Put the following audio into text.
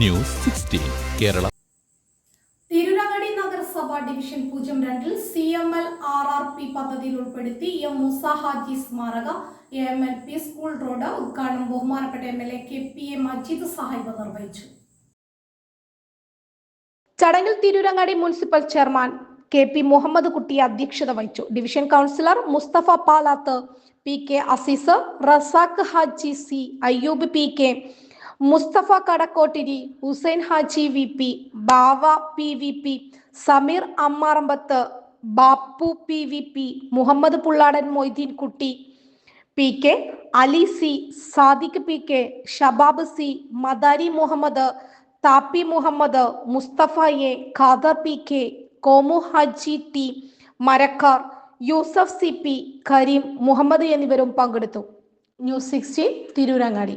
News sixteen Kerala. തിരുനങ്ങടി നഗരസഭ division പൂജ്യം രണ്ടിൽ C M L R R P പദ്ധതിയിൽ ഉൾപ്പെടുത്തി എം മുസ ഹാജി സ്മാരക M L P school road ഉദ്ഘാടനം ബഹുമാനപ്പെട്ട M L A K P A Majeed Sahib നിർവഹിച്ചു. ചടങ്ങിൽ Tirurangadi municipal chairman K P Muhammad Kutty അധ്യക്ഷത വഹിച്ചു. Division councillor Mustafa Palath P K Azeez Razak Haji C Ayyub P K Mustafa Kadakkottiri Hussain Haji V P Bava P V P Sameer Ammarambath Bappu P V P Muhammad Pulladan Moideen Kutty P K Ali C Sadiq P K Shabab C Madari Muhammad Thappi Muhammad Mustafa A Khader P K Komu Haji T Marakkar Yusuf C P Kareem Muhammad എന്നിവരും പങ്കെടുത്തു. News sixteen Tirurangadi.